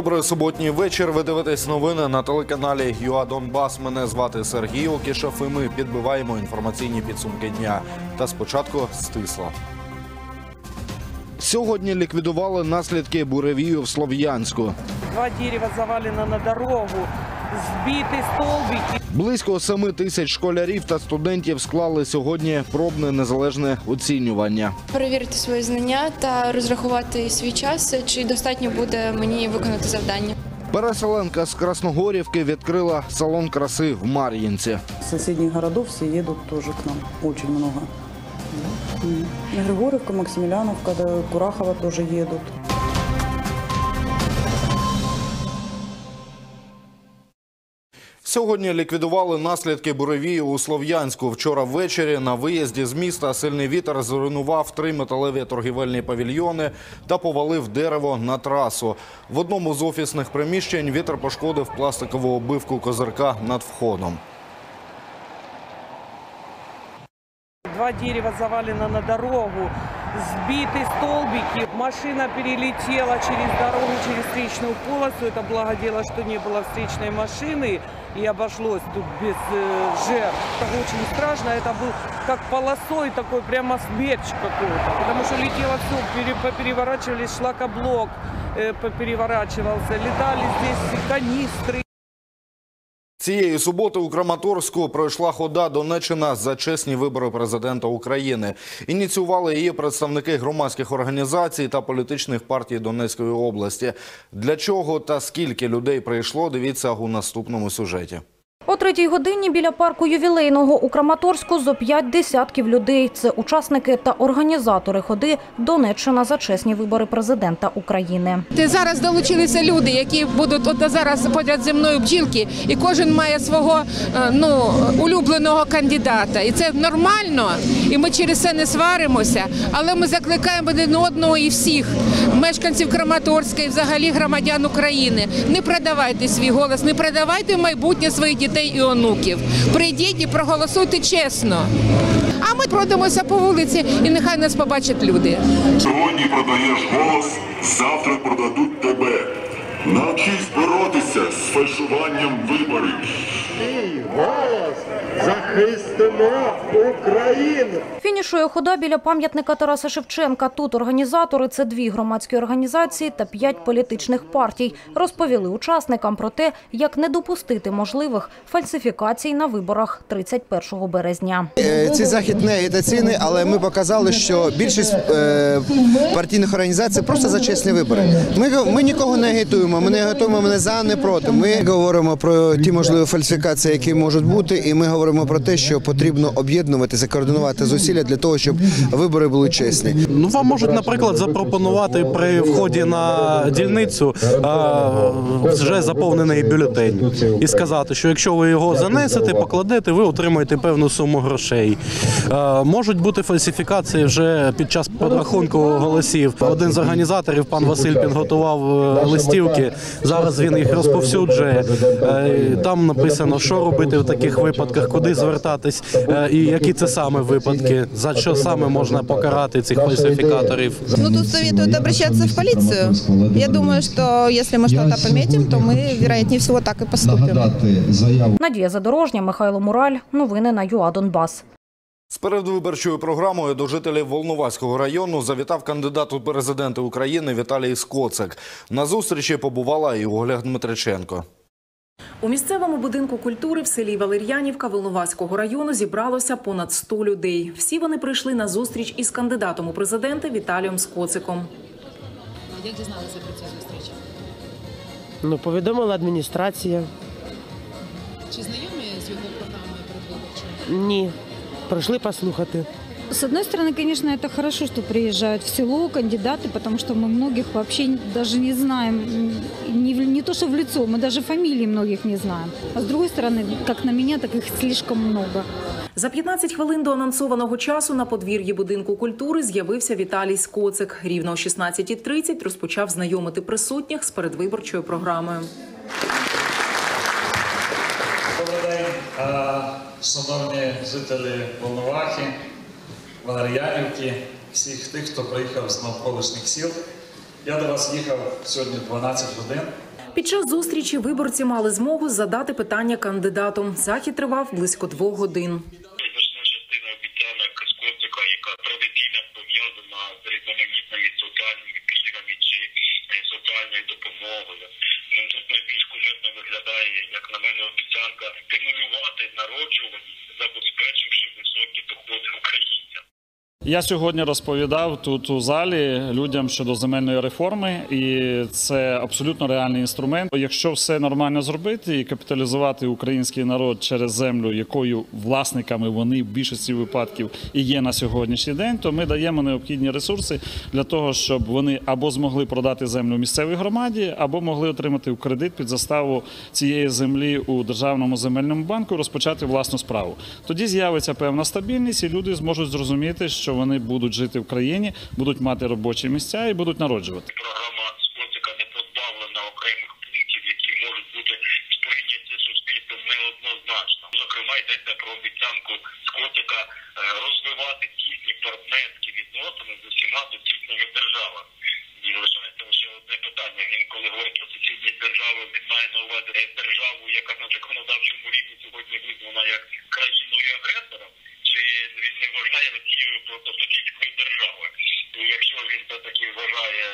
Добрий суботній вечір. Ви дивитесь новини на телеканалі ЮА Донбас. Мене звати Сергій Окішев і ми підбиваємо інформаційні підсумки дня. Та спочатку стисла. Сьогодні ліквідували наслідки буревію в Слов'янську. Два дерева завалено на дорогу, збіти столбики. Близько семи тисяч школярів та студентів склали сьогодні пробне незалежне оцінювання. перевірити свої знання та розрахувати свій час, чи достатньо буде мені виконати завдання. Переселенка з Красногорівки відкрила салон краси в Мар'їнці. С соседних городов все едут тоже к нам, очень много. М. Григорьевка, Максимiliaновка, Курахова тоже едут. Сьогодні ліквідували наслідки буревію у Слов'янську. Вчора ввечері на виїзді з міста сильний вітер зруйнував три металеві торгівельні павільйони та повалив дерево на трасу. В одному з офісних приміщень вітер пошкодив пластикову обивку козирка над входом. Два дерева завалено на дорогу, сбиты столбики. Машина перелетела через дорогу, через встречную полосу. Это благо дело, что не было встречной машины и обошлось тут без э, жертв. Это очень страшно. Это был как полосой такой прямо смерч какой-то. Потому что летело все, переворачивались шлакоблок, э, переворачивался. Летали здесь канистры. Цієї суботи у Краматорську пройшла хода Донеччина за чесні вибори президента України. Ініціювали її представники громадських організацій та політичних партій Донецької області. Для чого та скільки людей прийшло, дивіться у наступному сюжеті. О третій годині біля парку ювілейного у Краматорську зо п'ять десятків людей. Це учасники та організатори ходи Донеччина за чесні вибори президента України. Зараз долучилися люди, які будуть от зараз поряд зі мною бджілки, і кожен має свого е, ну улюбленого кандидата. І це нормально, і ми через це не сваримося. Але ми закликаємо один одного і всіх мешканців Краматорська і взагалі громадян України. Не продавайте свій голос, не продавайте майбутнє своїх дітей і онуків. Прийдіть і проголосуйте чесно. А ми пройдемося по вулиці, і нехай нас побачать люди. Сьогодні продаєш голос, завтра продадуть тебе. Навчись боротися з фальшуванням виборів. Захистимо Україну. Фінішує хода біля пам'ятника Тараса Шевченка. Тут організатори – це дві громадські організації та п'ять політичних партій. Розповіли учасникам про те, як не допустити можливих фальсифікацій на виборах 31 березня. Е, Цей захід не агітаційний, але ми показали, що більшість е, партійних організацій просто за чесні вибори. Ми, ми нікого не агітуємо, ми не агітуємо не за, не проти. Ми говоримо про ті можливі фальсифікації, які можуть бути, і ми говоримо про те, що потрібно об'єднуватися, координувати зусилля для того, щоб вибори були чесні. Ну, вам можуть, наприклад, запропонувати при вході на дільницю а, вже заповнений бюлетень і сказати, що якщо ви його занесете, покладете, ви отримаєте певну суму грошей. А, можуть бути фальсифікації вже під час підрахунку голосів. Один з організаторів, пан Василь, підготував е, листівки. Зараз він їх розповсюджує. Е, Там написано, що робити в таких випадках, куди звертатись, е, і які це саме випадки, за що саме можна покарати цих фальсифікаторів. Ну, тут советуют обращаться в полицию. Я думаю, что если мы что-то пометим, то мы, вероятнее всего, так и поступим. Надія Задорожня, Михайло Мураль. Новини на ЮА Донбас. З передвиборчою програмою до жителів Волноваського району завітав кандидат у президенти України Віталій Скоцик. На зустрічі побувала і Оля Дмитриченко. У місцевому будинку культури в селі Валер'янівка Волноваського району зібралося понад 100 людей. Всі вони прийшли на зустріч із кандидатом у президенти Віталієм Скоциком. Як дізналися про цю зустріч? Ну, повідомила адміністрація. Чи знайомі з його програмою передвиборчою? Ні. Прийшли послухати. С одной стороны, конечно, это хорошо, что приезжают в село кандидаты, потому что мы многих вообще даже не знаем, м, не, в- не то что в лицо, мы даже фамилии многих не знаем. А с другой стороны, как на меня, так их слишком много. За 15 хвилин до анонсованого часу на подвір'ї будинку культури з'явився Віталій Скоцик. Рівно о 16.30 розпочав знайомити присутніх з передвиборчою програмою. Добрий день, е, шановні жителі Волновахи, Валер'янівки, всіх тих, хто приїхав з навколишніх сіл. Я до вас їхав сьогодні 12 годин. Під час зустрічі виборці мали змогу задати питання кандидату. Захід тривав близько двох годин. Значна частина обіцянок Котика, яка традиційно пов'язана з різноманітними соціальними пільгами чи е, соціальною допомогою. Ну, Тут найбільш кумедно виглядає, як на мене, обіцянка стимулювати народжуваність, забезпечивши високі доходи українцям. Я сьогодні розповідав тут у залі людям щодо земельної реформи, і це абсолютно реальний інструмент. Якщо все нормально зробити і капіталізувати український народ через землю, якою власниками вони в більшості випадків і є на сьогоднішній день, то ми даємо необхідні ресурси для того, щоб вони або змогли продати землю місцевій громаді, або могли отримати в кредит під заставу цієї землі у державному земельному банку, розпочати власну справу. Тоді з'явиться певна стабільність, і люди зможуть зрозуміти, що вони будуть жити в країні, будуть мати робочі місця і будуть народжувати. Програма Скотика не позбавлена окремих пунктів, які можуть бути сприйняті суспільством неоднозначно. Зокрема, йдеться про обіцянку Скотика е, розвивати тісні партнерські відносини з усіма сусідніми державами. І лишається лише одне питання. Він коли говорить про сусідні держави, він має на увазі державу, яка на законодавчому рівні сьогодні визнана як країною агресором, чи він не вважає Росію просто сусідською державою. І якщо він все таки вважає,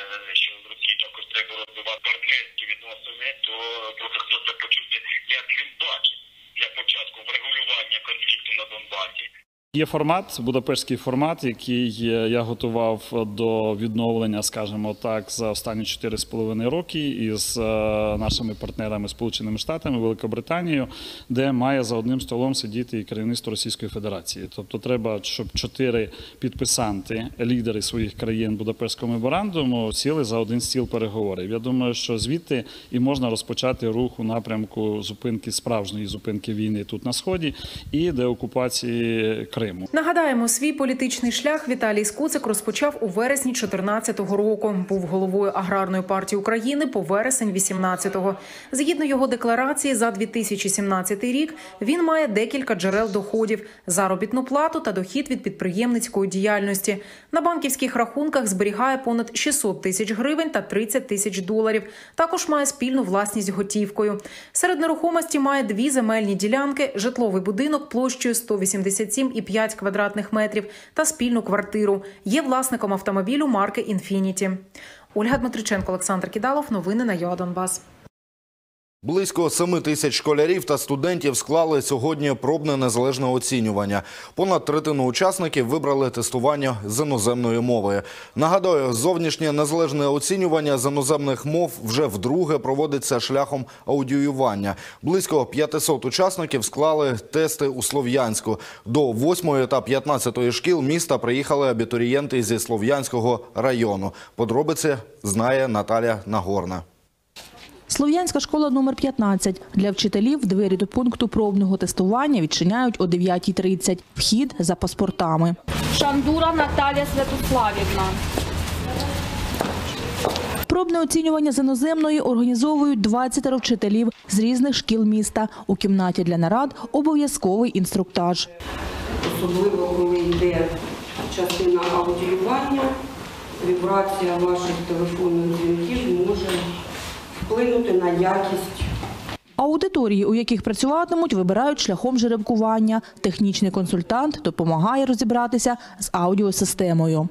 що з Росії також треба розвивати партнерські відносини, то хочеться почути, як він бачить для початку врегулювання конфлікту на Донбасі. Є формат, будапештський формат, який я готував до відновлення, скажімо так, за останні 4,5 роки із е, нашими партнерами Сполученими Штатами, Великобританією, де має за одним столом сидіти і керівництво Російської Федерації. Тобто, треба, щоб чотири підписанти, лідери своїх країн Будапештського меморандуму сіли за один стіл переговорів. Я думаю, що звідти і можна розпочати рух у напрямку зупинки справжньої зупинки війни тут на сході і деокупації Криму. Нагадаємо, свій політичний шлях Віталій Скуцик розпочав у вересні 2014 року. Був головою аграрної партії України по вересень 18-го. Згідно його декларації, за 2017 рік він має декілька джерел доходів: заробітну плату та дохід від підприємницької діяльності. На банківських рахунках зберігає понад 600 тисяч гривень та 30 тисяч доларів. Також має спільну власність готівкою. Серед нерухомості має дві земельні ділянки, житловий будинок площею 187,5 квадратних метрів та спільну квартиру. Є власником автомобілю марки Інфініті. Ольга Дмитриченко, Олександр Кідалов. Новини на Йоа Донбас. Близько 7 тисяч школярів та студентів склали сьогодні пробне незалежне оцінювання. Понад третину учасників вибрали тестування з іноземної мови. Нагадаю, зовнішнє незалежне оцінювання з іноземних мов вже вдруге проводиться шляхом аудіювання. Близько 500 учасників склали тести у Слов'янську. До 8 та 15 шкіл міста приїхали абітурієнти зі Слов'янського району. Подробиці знає Наталя Нагорна. Слов'янська школа номер 15. Для вчителів двері до пункту пробного тестування відчиняють о 9.30. Вхід за паспортами. Шандура Наталія Святославівна. Пробне оцінювання з іноземної організовують 20 вчителів з різних шкіл міста. У кімнаті для нарад обов'язковий інструктаж. особливо коли йде частина аудіювання, вібрація ваших телефонних дзвінків може вплинути на якість Аудиторії, у яких працюватимуть, вибирають шляхом жеребкування. Технічний консультант допомагає розібратися з аудіосистемою.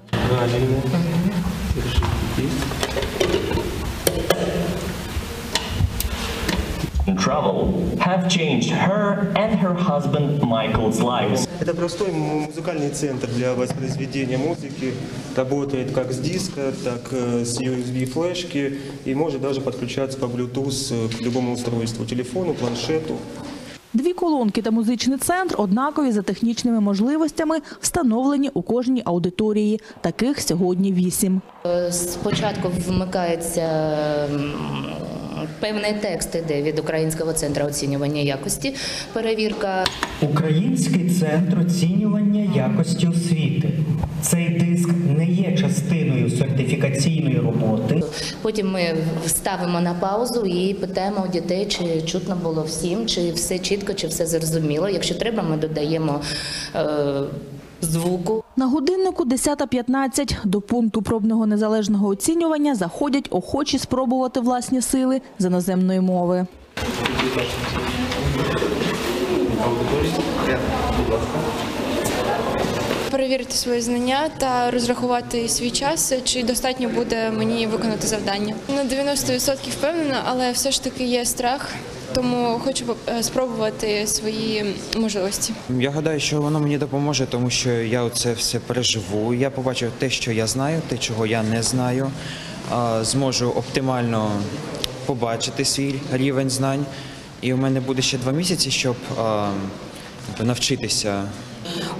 travel have changed her and her husband Michael's lives. Это простой музыкальный центр для воспроизведения музыки. Работает как с диска, так э, с USB-флешки и может даже подключаться по Bluetooth э, к любому устройству, телефону, планшету. Дві колонки та музичний центр однакові за технічними можливостями, встановлені у кожній аудиторії. Таких сьогодні вісім. Е, Спочатку вмикається м, певний текст іде від Українського центру оцінювання якості. Перевірка Український центр оцінювання якості освіти. Цей диск не є частиною сертифікаційної роботи. Потім ми ставимо на паузу і питаємо у дітей, чи чутно було всім, чи все чітко, чи все зрозуміло. Якщо треба, ми додаємо е, звуку. На годиннику 10.15 до пункту пробного незалежного оцінювання заходять охочі спробувати власні сили з іноземної мови. Перевірити свої знання та розрахувати свій час, чи достатньо буде мені виконати завдання. На 90% впевнена, але все ж таки є страх, тому хочу е, спробувати свої можливості. Я гадаю, що воно мені допоможе, тому що я це все переживу. Я побачив те, що я знаю, те, чого я не знаю. Зможу оптимально побачити свій рівень знань. І у мене буде ще два місяці, щоб навчитися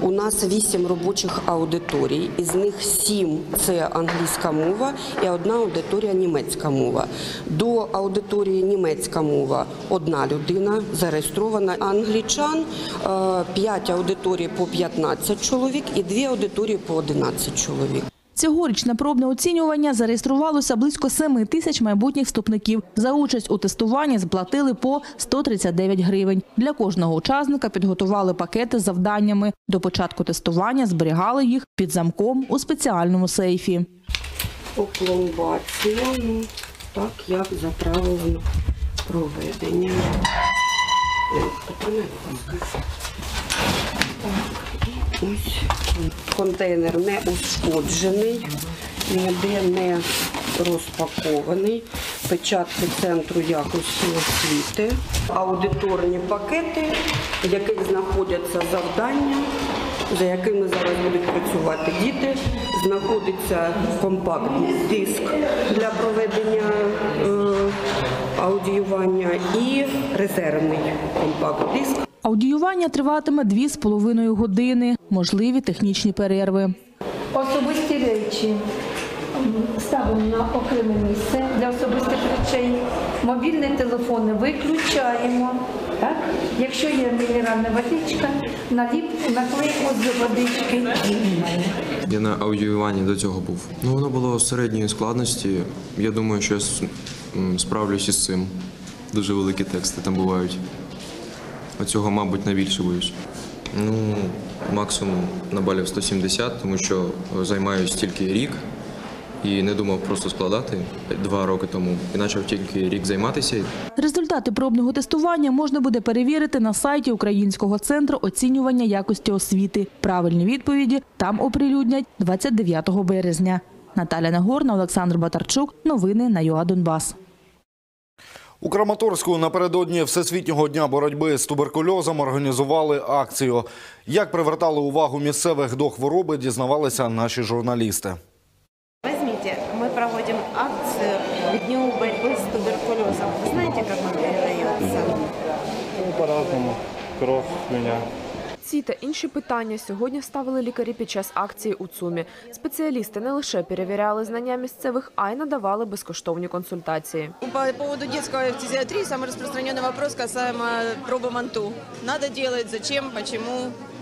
У нас вісім робочих аудиторій, із них сім це англійська мова і одна аудиторія німецька мова. До аудиторії німецька мова одна людина зареєстрована. Англічан е, п'ять аудиторій по 15 чоловік і дві аудиторії по 11 чоловік. Цьогоріч на пробне оцінювання зареєструвалося близько 7 тисяч майбутніх вступників. За участь у тестуванні сплатили по 139 гривень. Для кожного учасника підготували пакети з завданнями. До початку тестування зберігали їх під замком у спеціальному сейфі. Опломбація, ну, так як за правилами проведення. Е, Петро, будь ласка. Так, і ось контейнер не ушкоджений, ніде не розпакований. Печатки центру якості освіти, аудиторні пакети, в яких знаходяться завдання, за якими зараз будуть працювати діти. Знаходиться компактний диск для проведення е, аудіювання і резервний компакт-диск. Аудіювання триватиме 2,5 години. Можливі технічні перерви. Особисті речі ставимо на окреме місце для особистих речей. Мобільні телефони виключаємо. Так? Якщо є мінеральна водичка, наліп, наклейку з водички. Я на аудіюванні до цього був. Ну, воно було середньої складності. Я думаю, що я с- м, справлюсь із цим. Дуже великі тексти там бувають. Оцього, мабуть, найбільше боюсь. Ну, максимум на балів 170, тому що займаюсь тільки рік і не думав просто складати два роки тому. І почав тільки рік займатися. Результати пробного тестування можна буде перевірити на сайті Українського центру оцінювання якості освіти. Правильні відповіді там оприлюднять 29 березня. Наталя Нагорна, Олександр Батарчук. Новини на ЮА Донбас. У Краматорську напередодні Всесвітнього дня боротьби з туберкульозом організували акцію. Як привертали увагу місцевих до хвороби, дізнавалися наші журналісти. Возьмите, мы проводим акцию к Дню борьбы с туберкулезом. Вы знаете, как он передается? Ну, по-разному. Кровь меня. Ці та інші питання сьогодні ставили лікарі під час акції у ЦУМі. Спеціалісти не лише перевіряли знання місцевих, а й надавали безкоштовні консультації. По поводу детской фтизиатрии самый распространенный вопрос касаемо пробы МАНТУ. Надо делать, зачем, почему э, и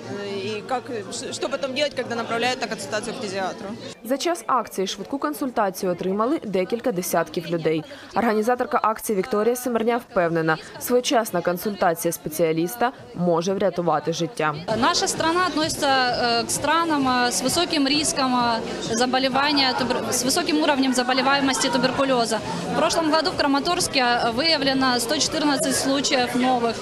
как, ш- что потом делать, когда направляют на консультацию к фтизиатру. За час акції швидку консультацію отримали декілька десятків людей. Організаторка акції Вікторія Семерня впевнена, своєчасна консультація спеціаліста може врятувати життя. Наша страна относится э, к странам э, с высоким риском э, заболевания, тубер- с высоким уровнем заболеваемости туберкулеза. В прошлом году в Краматорске э, выявлено 114 случаев новых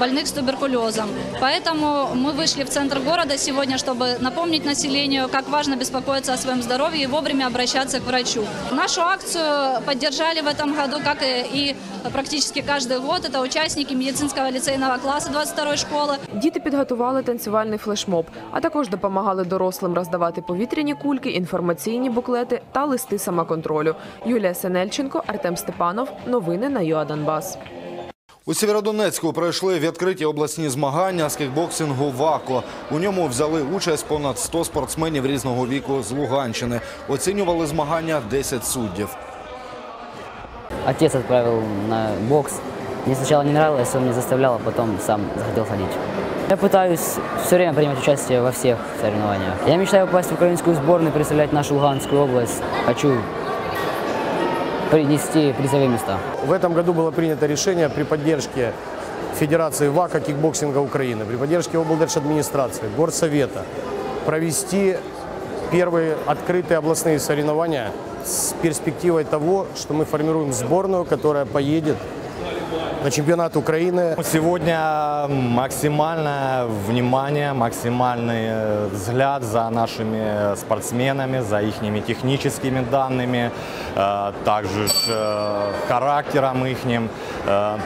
больных с туберкулезом. Поэтому мы вышли в центр города сегодня, чтобы напомнить населению, как важно беспокоиться о своем здоровье и вовремя обращаться к врачу. Нашу акцию поддержали в этом году, как и и практически каждый год. Это участники медицинского лицейного класса 22 школы. Діти підготували танцювальний флешмоб, а також допомагали дорослим роздавати повітряні кульки, інформаційні буклети та листи самоконтролю. Юлія Сенельченко, Артем Степанов. Новини на ЮА Донбас. У Сєвєродонецьку пройшли відкриті обласні змагання з кікбоксингу ВАКО. У ньому взяли участь понад 100 спортсменів різного віку з Луганщини. Оцінювали змагання 10 суддів. Отец отправил на бокс. Мне сначала не нравилось, он меня заставлял, а потом сам захотел ходить. Я пытаюсь все время принимать участие во всех соревнованиях. Я мечтаю попасть в украинскую сборную, представлять нашу Луганскую область. Хочу принести призовые места. В этом году было принято решение при поддержке Федерации ВАКа кикбоксинга Украины, при поддержке облдержадминистрации, горсовета, провести первые открытые областные соревнования с перспективой того, что мы формируем сборную, которая поедет на чемпионат Украины. Сегодня максимальное внимание, максимальный э, взгляд за нашими спортсменами, за их техническими данными, э, также э, характером их.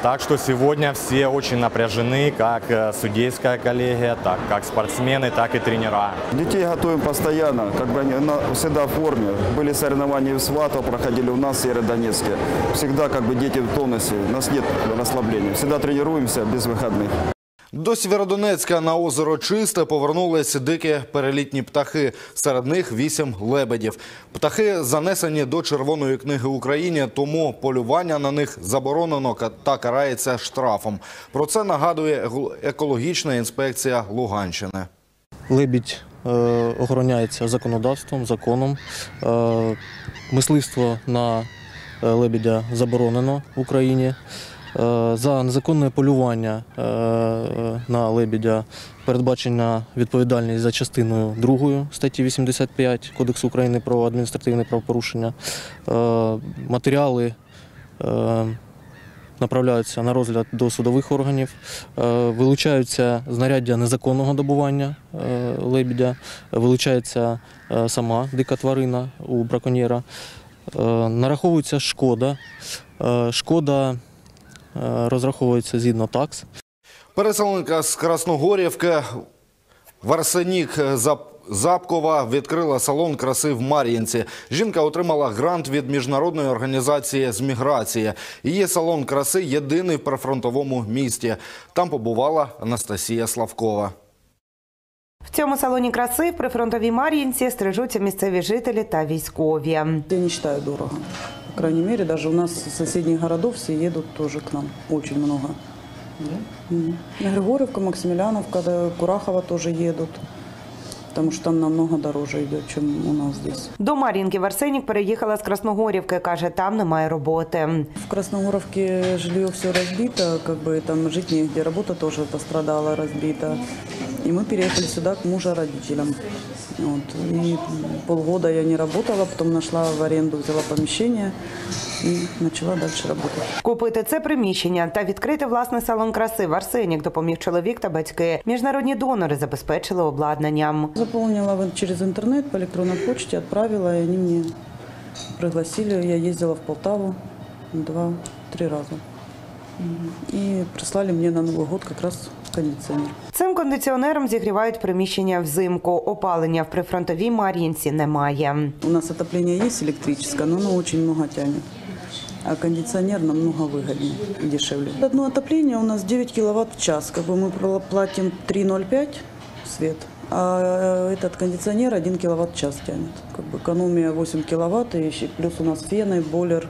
Так что сегодня все очень напряжены, как судейская коллегия, так как спортсмены, так и тренера. Детей готовим постоянно, как бы они всегда в форме. Были соревнования в Сватово, проходили у нас в Северодонецке. Всегда как бы дети в тонусе, у нас нет расслабления. Всегда тренируемся без выходных. До Сєвєродонецька на озеро Чисте повернулись дикі перелітні птахи. Серед них вісім лебедів. Птахи занесені до Червоної книги України, тому полювання на них заборонено та карається штрафом. Про це нагадує екологічна інспекція Луганщини. Лебідь е, охороняється законодавством, законом. Е, мисливство на е, лебедя заборонено в Україні. Е, за незаконне полювання е, на лебедя передбачена відповідальність за частиною 2 статті 85 Кодексу України про адміністративне правопорушення. Е, матеріали направляються на розгляд до судових органів, вилучаються знаряддя незаконного добування лебідя, вилучається сама дика тварина у браконьєра, нараховується шкода. Шкода е, розраховується згідно такс. Переселенка з Красногорівки Варсенік Зап- Запкова відкрила салон краси в Мар'їнці. Жінка отримала грант від міжнародної організації з міграції. Її салон краси єдиний в прифронтовому місті. Там побувала Анастасія Славкова. В цьому салоні краси в прифронтовій Мар'їнці стрижуться місцеві жителі та військові. Я не считаю дорого. По крайней мере, даже у нас из соседних городов все едут тоже к нам. Очень много. Мгм. И Григорьевка, Максимiliaновка, да, Курахова тоже едут. Потому что там намного дороже идет, чем у нас здесь. До Мар'їнки Варсенік переїхала з Красногорівки. Каже, там немає роботи. В Красногоровке жилье все разбито, как там жить негде, работа тоже пострадала, разбита. И мы переехали сюда к мужа родителям. Вот. И полгода я не работала, потом нашла в аренду, взяла помещение и начала дальше работать. Купити це приміщення та відкрити власний салон краси в Арсенік допоміг чоловік та батьки. Міжнародні донори забезпечили обладнанням. Заполнила в- через интернет по электронной почте, отправила, и они мне пригласили. Я ездила в Полтаву два-три раза. Мгм. И прислали мне на Новый год как раз кондиционер. Цим кондиціонером зігрівають приміщення взимку. Опалення в прифронтовій Мар'їнці немає. У нас отопление есть электрическое, но оно очень много тянет. А кондиционер намного выгоднее и дешевле. Одно отопление у нас 9 киловатт в час. Как бы мы пла- платим 3,05 свет, а э, этот кондиционер 1 киловатт в час тянет. Как бы экономия 8 киловатт, и еще плюс у нас фены, бойлер.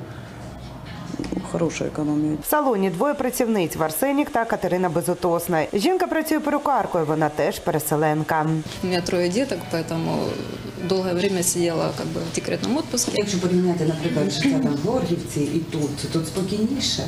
Ну, Хорошая экономия. В салоні двоє працівниць Варсенік та Катерина Безотосна. Жінка працює перукаркою, вона теж переселенка. У меня трое деток, поэтому долгое время сидела как бы в декретном отпуске. Якщо порівняти, наприклад, життя там в Горгівці і тут, тут спокійніше.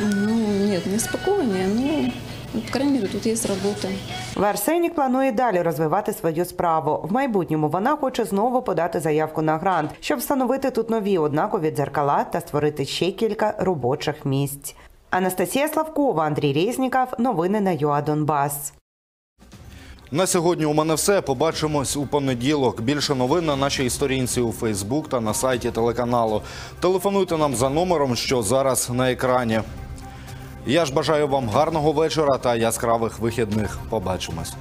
Ну, нет, не спокойнее, но, ну, по крайней мере, тут есть работа. Варсенік планує далі розвивати свою справу. В майбутньому вона хоче знову подати заявку на грант, щоб встановити тут нові однакові дзеркала та створити ще кілька робочих місць. Анастасія Славкова, Андрій Резніков. Новини на ЮА Донбас. На сьогодні у мене все. Побачимось у понеділок. Більше новин на нашій сторінці у Фейсбук та на сайті телеканалу. Телефонуйте нам за номером, що зараз на екрані. Я ж бажаю вам гарного вечора та яскравих вихідних. Побачимось.